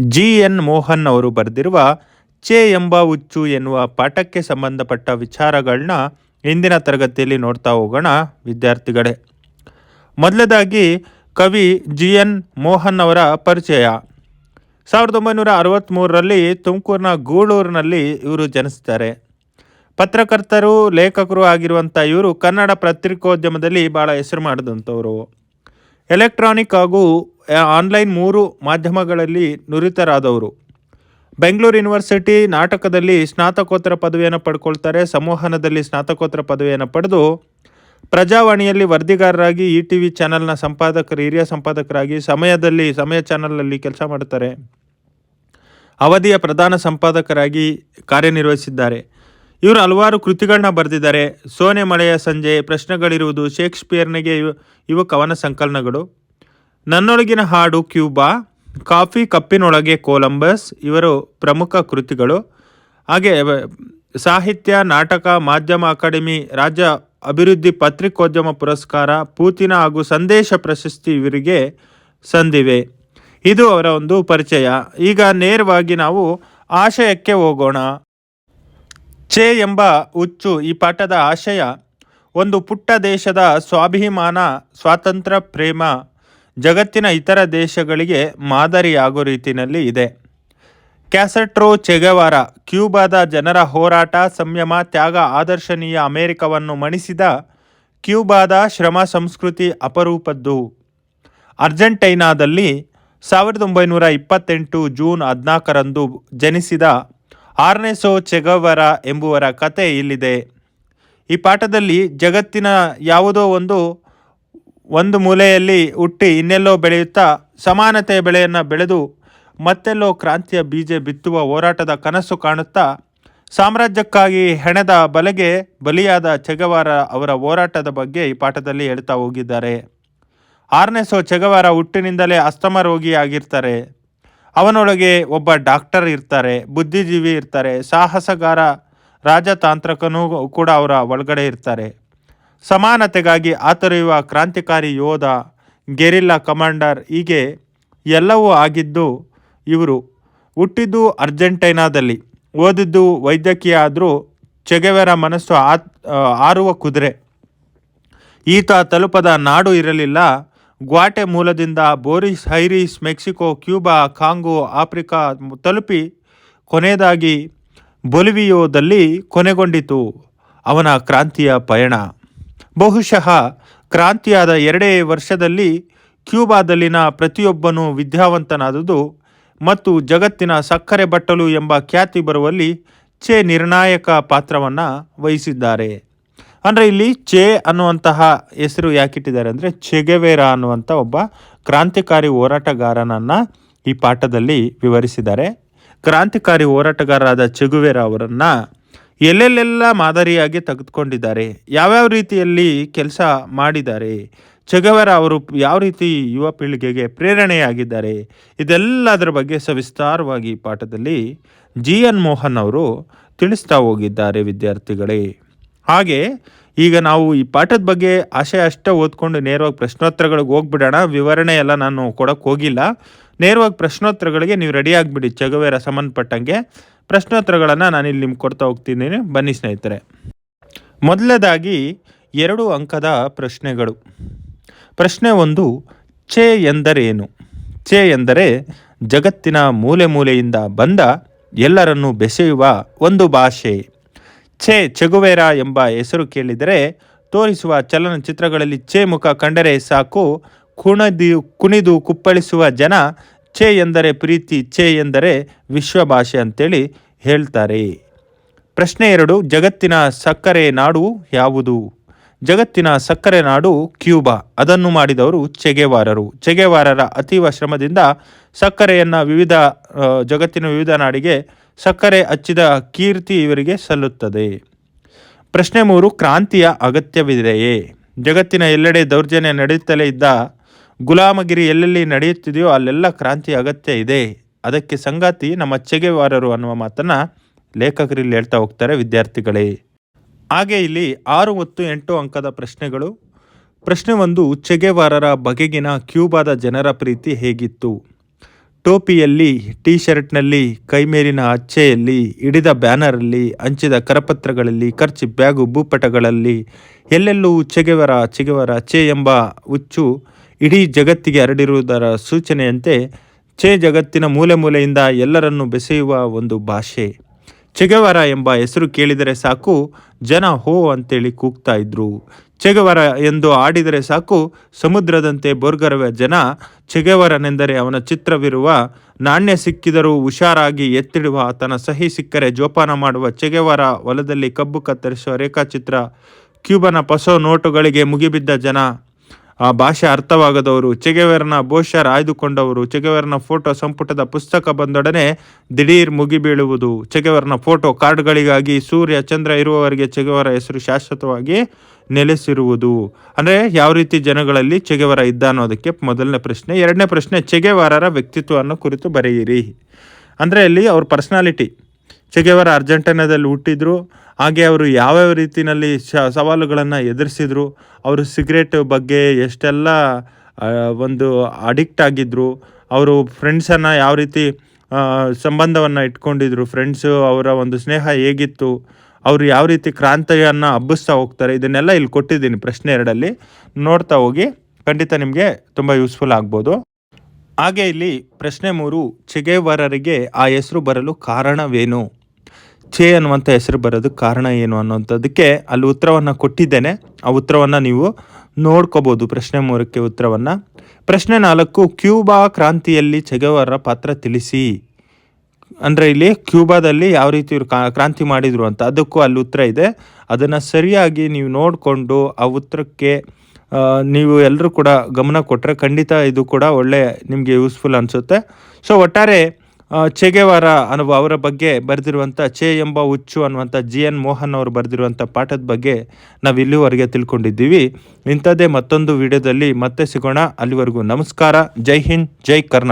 G N Mohan ಅವರು ಬರೆದಿರುವ ಚೆ ಎಂಬ ಹುಚ್ಚು ಎನ್ನುವ ಪಾಠಕ್ಕೆ ಸಂಬಂಧಪಟ್ಟ ವಿಚಾರಗಳನ್ನ ಇಂದಿನ ತರಗತಿಯಲ್ಲಿ ನೋಡ್ತಾ ಹೋಗೋಣ, ವಿದ್ಯಾರ್ಥಿಗಳೇ. ಮೊದಲದಾಗಿ ಕವಿ ಜಿ ಎನ್ ಮೋಹನ್ ಅವರ ಪರಿಚಯ. ಸಾವಿರದ ಒಂಬೈನೂರ ಅರವತ್ತ್ಮೂರರಲ್ಲಿ ತುಮಕೂರಿನ ಗೂಳೂರಿನಲ್ಲಿ ಇವರು ಜನಿಸ್ತಾರೆ ಪತ್ರಕರ್ತರು, ಲೇಖಕರು ಆಗಿರುವಂಥ ಇವರು ಕನ್ನಡ ಪತ್ರಿಕೋದ್ಯಮದಲ್ಲಿ ಭಾಳ ಹೆಸರು ಮಾಡಿದಂಥವರು. ಎಲೆಕ್ಟ್ರಾನಿಕ್ ಹಾಗೂ ಆನ್ಲೈನ್ ಮೂರು ಮಾಧ್ಯಮಗಳಲ್ಲಿ ನುರಿತರಾದವರು. ಬೆಂಗಳೂರು ಯೂನಿವರ್ಸಿಟಿ ನಾಟಕದಲ್ಲಿ ಸ್ನಾತಕೋತ್ತರ ಪದವಿಯನ್ನು ಪಡ್ಕೊಳ್ತಾರೆ. ಸಂವಹನದಲ್ಲಿ ಸ್ನಾತಕೋತ್ತರ ಪದವಿಯನ್ನು ಪಡೆದು ಪ್ರಜಾವಾಣಿಯಲ್ಲಿ ವರದಿಗಾರರಾಗಿ ಇ ಟಿ ವಿ ಚಾನಲ್ನ ಸಂಪಾದಕರು, ಹಿರಿಯ ಸಂಪಾದಕರಾಗಿ ಸಮಯದಲ್ಲಿ, ಸಮಯ ಚಾನಲ್ನಲ್ಲಿ ಕೆಲಸ ಮಾಡ್ತಾರೆ ಅವಧಿಯ ಪ್ರಧಾನ ಸಂಪಾದಕರಾಗಿ ಕಾರ್ಯನಿರ್ವಹಿಸಿದ್ದಾರೆ. ಇವರು ಹಲವಾರು ಕೃತಿಗಳನ್ನ ಬರೆದಿದ್ದಾರೆ. ಸೋನೆ ಮಳೆಯ ಸಂಜೆ, ಪ್ರಶ್ನೆಗಳಿರುವುದು, ಶೇಕ್ಸ್ಪಿಯರ್ನಿಗೆ ಇವು ಕವನ ಸಂಕಲನಗಳು. ನನ್ನೊಳಗಿನ ಹಾಡು ಕ್ಯೂಬಾ, ಕಾಫಿ ಕಪ್ಪಿನೊಳಗೆ ಕೊಲಂಬಸ್, ಇವರು ಪ್ರಮುಖ ಕೃತಿಗಳು. ಹಾಗೆ ಸಾಹಿತ್ಯ, ನಾಟಕ, ಮಾಧ್ಯಮ ಅಕಾಡೆಮಿ, ರಾಜ್ಯ ಅಭಿವೃದ್ಧಿ ಪತ್ರಿಕೋದ್ಯಮ ಪುರಸ್ಕಾರ, ಪೂತಿನ ಹಾಗೂ ಸಂದೇಶ ಪ್ರಶಸ್ತಿ ಇವರಿಗೆ ಸಂದಿವೆ. ಇದು ಅವರ ಒಂದು ಪರಿಚಯ. ಈಗ ನೇರವಾಗಿ ನಾವು ಆಶಯಕ್ಕೆ ಹೋಗೋಣ. ಚೆ ಎಂಬ ಹುಚ್ಚು ಈ ಪಾಠದ ಆಶಯ. ಒಂದು ಪುಟ್ಟ ದೇಶದ ಸ್ವಾಭಿಮಾನ, ಸ್ವಾತಂತ್ರ್ಯ, ಪ್ರೇಮ ಜಗತ್ತಿನ ಇತರ ದೇಶಗಳಿಗೆ ಮಾದರಿಯಾಗೋ ರೀತಿಯಲ್ಲಿ ಇದೆ. ಕ್ಯಾಸಟ್ರೋ ಚೆಗವಾರ, ಕ್ಯೂಬಾದ ಜನರ ಹೋರಾಟ, ಸಂಯಮ, ತ್ಯಾಗ, ಆದರ್ಶನೀಯ ಅಮೆರಿಕವನ್ನು ಮಣಿಸಿದ ಕ್ಯೂಬಾದ ಶ್ರಮ ಸಂಸ್ಕೃತಿ ಅಪರೂಪದ್ದು. ಅರ್ಜೆಂಟೈನಾದಲ್ಲಿ ಸಾವಿರದ ಒಂಬೈನೂರ ಇಪ್ಪತ್ತೆಂಟು ಜೂನ್ ಹದಿನಾಲ್ಕರಂದು ಜನಿಸಿದ ಆರ್ನೆಸೋ ಚೆಗವರ ಎಂಬುವರ ಕತೆ ಇಲ್ಲಿದೆ. ಈ ಪಾಠದಲ್ಲಿ ಜಗತ್ತಿನ ಯಾವುದೋ ಒಂದು ಒಂದು ಮೂಲೆಯಲ್ಲಿ ಹುಟ್ಟಿ ಇನ್ನೆಲ್ಲೋ ಬೆಳೆಯುತ್ತಾ ಸಮಾನತೆಯ ಬೆಳೆಯನ್ನು ಬೆಳೆದು ಮತ್ತೆಲ್ಲೋ ಕ್ರಾಂತಿಯ ಬೀಜ ಬಿತ್ತುವ ಹೋರಾಟದ ಕನಸು ಕಾಣುತ್ತಾ ಸಾಮ್ರಾಜ್ಯಕ್ಕಾಗಿ ಹೆಣೆದ ಬಲೆಗೆ ಬಲಿಯಾದ ಚೆಗವಾರ ಅವರ ಹೋರಾಟದ ಬಗ್ಗೆ ಈ ಪಾಠದಲ್ಲಿ ಹೇಳ್ತಾ ಹೋಗಿದ್ದಾರೆ. ಆರ್ನೆಸೋ ಚೆಗವಾರ ಹುಟ್ಟಿನಿಂದಲೇ ಅಸ್ತಮ ರೋಗಿಯಾಗಿರ್ತಾರೆ ಅವನೊಳಗೆ ಒಬ್ಬ ಡಾಕ್ಟರ್ ಇರ್ತಾರೆ, ಬುದ್ಧಿಜೀವಿ ಇರ್ತಾರೆ, ಸಾಹಸಗಾರ, ರಾಜತಾಂತ್ರಿಕನೂ ಕೂಡ ಅವರ ಒಳಗಡೆ ಇರ್ತಾರೆ. ಸಮಾನತೆಗಾಗಿ ಆತರೆಯುವ ಕ್ರಾಂತಿಕಾರಿ ಯೋಧ ಗೆರಿಲ್ಲಾ ಕಮಾಂಡರ್ ಹೀಗೆ ಎಲ್ಲವೂ ಆಗಿದ್ದು, ಇವರು ಹುಟ್ಟಿದ್ದು ಅರ್ಜೆಂಟೈನಾದಲ್ಲಿ, ಓದಿದ್ದು ವೈದ್ಯಕೀಯ ಆದರೂ ಚೆಗೆವೆರ ಮನಸ್ಸು ಆ, ಆರುವ ಕುದುರೆ. ಈತ ತಲುಪದ ನಾಡು ಇರಲಿಲ್ಲ. ಗ್ವಾಟೆ ಮೂಲದಿಂದ Buenos Aires Mexico, Cuba, Congo, Africa ತಲುಪಿ ಕೊನೆಯದಾಗಿ ಬೊಲಿವಿಯೋದಲ್ಲಿ ಕೊನೆಗೊಂಡಿತು ಅವನ ಕ್ರಾಂತಿಯ ಪಯಣ. ಬಹುಶಃ ಕ್ರಾಂತಿಯಾದ ಎರಡೇ ವರ್ಷದಲ್ಲಿ ಕ್ಯೂಬಾದಲ್ಲಿನ ಪ್ರತಿಯೊಬ್ಬನೂ ವಿದ್ಯಾವಂತನಾದುದು ಮತ್ತು ಜಗತ್ತಿನ ಸಕ್ಕರೆ ಬಟ್ಟಲು ಎಂಬ ಖ್ಯಾತಿ ಬರುವಲ್ಲಿ ಚೆ ನಿರ್ಣಾಯಕ ಪಾತ್ರವನ್ನು ವಹಿಸಿದ್ದಾರೆ. ಅಂದರೆ ಇಲ್ಲಿ ಚೆ ಅನ್ನುವಂತಹ ಹೆಸರು ಯಾಕಿಟ್ಟಿದ್ದಾರೆ ಅಂದರೆ ಚೆಗೆವೇರ ಅನ್ನುವಂಥ ಒಬ್ಬ ಕ್ರಾಂತಿಕಾರಿ ಹೋರಾಟಗಾರನನ್ನು ಈ ಪಾಠದಲ್ಲಿ ವಿವರಿಸಿದ್ದಾರೆ. ಕ್ರಾಂತಿಕಾರಿ ಹೋರಾಟಗಾರರಾದ ಚೆಗುವೇರ ಅವರನ್ನು ಎಲ್ಲೆಲ್ಲೆಲ್ಲ ಮಾದರಿಯಾಗಿ ತೆಗೆದುಕೊಂಡಿದ್ದಾರೆ? ಯಾವ್ಯಾವ ರೀತಿಯಲ್ಲಿ ಕೆಲಸ ಮಾಡಿದ್ದಾರೆ? ಚಗವರ ಅವರು ಯಾವ ರೀತಿ ಯುವ ಪೀಳಿಗೆಗೆ ಪ್ರೇರಣೆಯಾಗಿದ್ದಾರೆ? ಇದೆಲ್ಲದರ ಬಗ್ಗೆ ಸವಿಸ್ತಾರವಾಗಿ ಪಾಠದಲ್ಲಿ ಜಿ ಎನ್ ಮೋಹನ್ ಅವರು ತಿಳಿಸ್ತಾ ಹೋಗಿದ್ದಾರೆ ವಿದ್ಯಾರ್ಥಿಗಳೇ. ಹಾಗೆ ಈಗ ನಾವು ಈ ಪಾಠದ ಬಗ್ಗೆ ಆಶಯ ಅಷ್ಟೇ ಓದ್ಕೊಂಡು ನೇರವಾಗಿ ಪ್ರಶ್ನೋತ್ತರಗಳಿಗೆ ಹೋಗ್ಬಿಡೋಣ. ವಿವರಣೆ ಎಲ್ಲ ನಾನು ಕೊಡೋಕ್ಕೆ ಹೋಗಿಲ್ಲ. ನೇರವಾಗಿ ಪ್ರಶ್ನೋತ್ತರಗಳಿಗೆ ನೀವು ರೆಡಿ ಆಗಿಬಿಡಿ ಚಗವೇರ ಸಂಬಂಧಪಟ್ಟಂಗೆ ಪ್ರಶ್ನೋತ್ತರಗಳನ್ನು ನಾನು ಇಲ್ಲಿ ನಿಮ್ಗೆ ಕೊಡ್ತಾ ಹೋಗ್ತಿದ್ದೀನಿ. ಬನ್ನಿ ಸ್ನೇಹಿತರೆ. ಮೊದಲನೇದಾಗಿ ಎರಡು ಅಂಕದ ಪ್ರಶ್ನೆಗಳು. ಪ್ರಶ್ನೆ ಒಂದು ಚೆ ಎಂದರೇನು? ಚೆ ಎಂದರೆ, ಜಗತ್ತಿನ ಮೂಲೆ ಮೂಲೆಯಿಂದ ಬಂದ ಎಲ್ಲರನ್ನೂ ಬೆಸೆಯುವ ಒಂದು ಭಾಷೆ. ಛೆ ಚೆಗುವೇರ ಎಂಬ ಹೆಸರು ಕೇಳಿದರೆ, ತೋರಿಸುವ ಚಲನಚಿತ್ರಗಳಲ್ಲಿ ಛೆ ಮುಖ ಕಂಡರೆ ಸಾಕು. ಕುಣಿದು ಕುಣಿದು ಕುಪ್ಪಳಿಸುವ ಜನ ಛೆ ಎಂದರೆ ಪ್ರೀತಿ, ಛೆ ಎಂದರೆ ವಿಶ್ವ ಭಾಷೆ ಅಂತೇಳಿ ಹೇಳ್ತಾರೆ. ಪ್ರಶ್ನೆ ಎರಡು, ಜಗತ್ತಿನ ಸಕ್ಕರೆ ನಾಡು ಯಾವುದು? ಜಗತ್ತಿನ ಸಕ್ಕರೆ ನಾಡು ಕ್ಯೂಬಾ. ಅದನ್ನು ಮಾಡಿದವರು ಚೆಗೆವಾರರು. ಚೆಗೆವಾರರ ಅತೀವ ಶ್ರಮದಿಂದ ಸಕ್ಕರೆಯನ್ನು ವಿವಿಧ ಜಗತ್ತಿನ ವಿವಿಧ ನಾಡಿಗೆ ಸಕ್ಕರೆ ಹಚ್ಚಿದ ಕೀರ್ತಿ ಇವರಿಗೆ ಸಲ್ಲುತ್ತದೆ. ಪ್ರಶ್ನೆ ಮೂರು, ಕ್ರಾಂತಿಯ ಅಗತ್ಯವಿದೆಯೇ? ಜಗತ್ತಿನ ಎಲ್ಲೆಡೆ ದೌರ್ಜನ್ಯ ನಡೆಯುತ್ತಲೇ ಇದ್ದ ಗುಲಾಮಗಿರಿ ಎಲ್ಲೆಲ್ಲಿ ನಡೆಯುತ್ತಿದೆಯೋ ಅಲ್ಲೆಲ್ಲ ಕ್ರಾಂತಿ ಅಗತ್ಯ ಇದೆ. ಅದಕ್ಕೆ ಸಂಗಾತಿ ನಮ್ಮ ಚೆಗೆವಾರರು ಅನ್ನುವ ಮಾತನ್ನು ಲೇಖಕರು ಇಲ್ಲಿ ಹೇಳ್ತಾ ಹೋಗ್ತಾರೆ ವಿದ್ಯಾರ್ಥಿಗಳೇ. ಹಾಗೆ ಇಲ್ಲಿ ಆರು ಮತ್ತು ಎಂಟು ಅಂಕದ ಪ್ರಶ್ನೆಗಳು. ಪ್ರಶ್ನೆ ಒಂದು, ಚೆಗೆವಾರರ ಬಗೆಗಿನ ಕ್ಯೂಬಾದ ಜನರ ಪ್ರೀತಿ ಹೇಗಿತ್ತು? ಟೋಪಿಯಲ್ಲಿ ಟೀ ಶರ್ಟ್ನಲ್ಲಿ ಕೈಮೇಲಿನ ಅಚ್ಚೆಯಲ್ಲಿ ಹಿಡಿದ ಬ್ಯಾನರಲ್ಲಿ, ಹಂಚಿದ ಕರಪತ್ರಗಳಲ್ಲಿ, ಖರ್ಚು ಬ್ಯಾಗು ಭೂಪಟಗಳಲ್ಲಿ, ಎಲ್ಲೆಲ್ಲೂ ಚೆಗೆವರ ಚೆಗೆವರ ಚೆ ಎಂಬ ಹುಚ್ಚು ಇಡೀ ಜಗತ್ತಿಗೆ ಹರಡಿರುವುದರ ಸೂಚನೆಯಂತೆ ಚೆ ಜಗತ್ತಿನ ಮೂಲೆ ಮೂಲೆಯಿಂದ ಎಲ್ಲರನ್ನು ಬೆಸೆಯುವ ಒಂದು ಭಾಷೆ. ಚೆಗವರ ಎಂಬ ಹೆಸರು ಕೇಳಿದರೆ ಸಾಕು, ಜನ ಹೋ ಅಂತೇಳಿ ಕೂಗ್ತಾ ಇದ್ರು. ಚೆಗವರ ಎಂದು ಆಡಿದರೆ ಸಾಕು, ಸಮುದ್ರದಂತೆ ಬೋರ್ಗರವ ಜನ ಚೆಗವರನೆಂದರೆ ಅವನ ಚಿತ್ರವಿರುವ, ನಾಣ್ಯ ಸಿಕ್ಕಿದರೂ ಹುಷಾರಾಗಿ ಎತ್ತಿಡುವ ಆತನ ಸಹಿ ಸಿಕ್ಕರೆ ಜೋಪಾನ ಮಾಡುವ ಚೆಗೆವರ ಹೊಲದಲ್ಲಿ ಕಬ್ಬು ಕತ್ತರಿಸುವ ರೇಖಾಚಿತ್ರ, ಕ್ಯೂಬನ ಪಸೋ ನೋಟುಗಳಿಗೆ ಮುಗಿಬಿದ್ದ ಜನ. ಆ ಭಾಷೆ ಅರ್ಥವಾಗದವರು, ಚೆಗೆವೇರನ ಬೋಷರ್ ಆಯ್ದುಕೊಂಡವರು ಚೆಗೆವೇರನ ಫೋಟೋ ಸಂಪುಟದ ಪುಸ್ತಕ ಬಂದೊಡನೆ ದಿಢೀರ್ ಮುಗಿಬೀಳುವುದು ಚೆಗೆವೇರನ ಫೋಟೋ ಕಾರ್ಡ್ಗಳಿಗಾಗಿ ಸೂರ್ಯ ಚಂದ್ರ ಇರುವವರೆಗೆ ಚೆಗೆವರ ಹೆಸರು ಶಾಶ್ವತವಾಗಿ ನೆಲೆಸಿರುವುದು. ಅಂದರೆ ಯಾವ ರೀತಿ ಜನಗಳಲ್ಲಿ ಚೆಗೆವರ ಇದ್ದ ಅನ್ನೋದಕ್ಕೆ ಮೊದಲನೇ ಪ್ರಶ್ನೆ. ಎರಡನೇ ಪ್ರಶ್ನೆ, ಚೆಗೆವಾರರ ವ್ಯಕ್ತಿತ್ವವನ್ನು ಕುರಿತು ಬರೆಯಿರಿ. ಅಂದರೆ ಅಲ್ಲಿ ಅವ್ರ ಪರ್ಸ್ನಾಲಿಟಿ ಚೆಗೆವರ ಅರ್ಜೆಂಟೈನಾದಲ್ಲಿ ಹುಟ್ಟಿದ್ರು, ಹಾಗೆ ಅವರು ಯಾವ್ಯಾವ ರೀತಿಯಲ್ಲಿ ಶ, ಸವಾಲುಗಳನ್ನು ಎದುರಿಸಿದ್ರು, ಅವರು ಸಿಗರೇಟ್ ಬಗ್ಗೆ ಎಷ್ಟೆಲ್ಲ ಒಂದು ಅಡಿಕ್ಟ್ ಆಗಿದ್ದರು ಅವರು ಫ್ರೆಂಡ್ಸನ್ನು ಯಾವ ರೀತಿ ಸಂಬಂಧವನ್ನು ಇಟ್ಕೊಂಡಿದ್ರು ಫ್ರೆಂಡ್ಸು ಅವರ ಒಂದು ಸ್ನೇಹ ಹೇಗಿತ್ತು, ಅವರು ಯಾವ ರೀತಿ ಕ್ರಾಂತಿಯನ್ನು ಹಬ್ಬಿಸ್ತಾ ಹೋಗ್ತಾರೆ, ಇದನ್ನೆಲ್ಲ ಇಲ್ಲಿ ಕೊಟ್ಟಿದ್ದೀನಿ ಪ್ರಶ್ನೆ ಎರಡಲ್ಲಿ. ನೋಡ್ತಾ ಹೋಗಿ, ಖಂಡಿತ ನಿಮಗೆ ತುಂಬ ಯೂಸ್ಫುಲ್ ಆಗ್ಬೋದು. ಹಾಗೆ ಇಲ್ಲಿ ಪ್ರಶ್ನೆ ಮೂರು ಚಿಗೆವರರಿಗೆ ಆ ಹೆಸರು ಬರಲು ಕಾರಣವೇನು? ಚೆ ಅನ್ನುವಂಥ ಹೆಸರು ಬರೋದಕ್ಕೆ ಕಾರಣ ಏನು ಅನ್ನೋಂಥದ್ದಕ್ಕೆ ಅಲ್ಲಿ ಉತ್ತರವನ್ನು ಕೊಟ್ಟಿದ್ದೇನೆ. ಆ ಉತ್ತರವನ್ನು ನೀವು ನೋಡ್ಕೋಬೋದು. ಪ್ರಶ್ನೆ ಮೂರಕ್ಕೆ ಉತ್ತರವನ್ನು. ಪ್ರಶ್ನೆ ನಾಲ್ಕು, ಕ್ಯೂಬಾ ಕ್ರಾಂತಿಯಲ್ಲಿ ಚೆಗವರ ಪಾತ್ರ ತಿಳಿಸಿ. ಅಂದರೆ ಇಲ್ಲಿ ಕ್ಯೂಬಾದಲ್ಲಿ ಯಾವ ರೀತಿ ಇವರು ಕ್ರಾಂತಿ ಮಾಡಿದರು ಅಂತ ಅದಕ್ಕೂ ಅಲ್ಲಿ ಉತ್ತರ ಇದೆ. ಅದನ್ನು ಸರಿಯಾಗಿ ನೀವು ನೋಡಿಕೊಂಡು ಆ ಉತ್ತರಕ್ಕೆ ನೀವು ಎಲ್ಲರೂ ಕೂಡ ಗಮನ ಕೊಟ್ಟರೆ ಖಂಡಿತ ಇದು ಕೂಡ ಒಳ್ಳೆ, ನಿಮಗೆ ಯೂಸ್ಫುಲ್ ಅನಿಸುತ್ತೆ. ಸೊ ಒಟ್ಟಾರೆ ಚೆಗೆವಾರ ಅನ್ನುವ ಅವರ ಬಗ್ಗೆ ಬರೆದಿರುವಂಥ ಚೆ ಎಂಬ ಹುಚ್ಚು ಅನ್ನುವಂಥ ಜಿ ಎನ್ ಮೋಹನ್ ಅವರು ಬರೆದಿರುವಂಥ ಪಾಠದ ಬಗ್ಗೆ ನಾವು ಇಲ್ಲಿವರೆಗೆ ತಿಳ್ಕೊಂಡಿದ್ದೀವಿ. ಇಂಥದ್ದೇ ಮತ್ತೊಂದು ವಿಡಿಯೋದಲ್ಲಿ ಮತ್ತೆ ಸಿಗೋಣ. ಅಲ್ಲಿವರೆಗೂ ನಮಸ್ಕಾರ. ಜೈ ಹಿಂದ್, ಜೈ ಕರ್ನಾಟಕ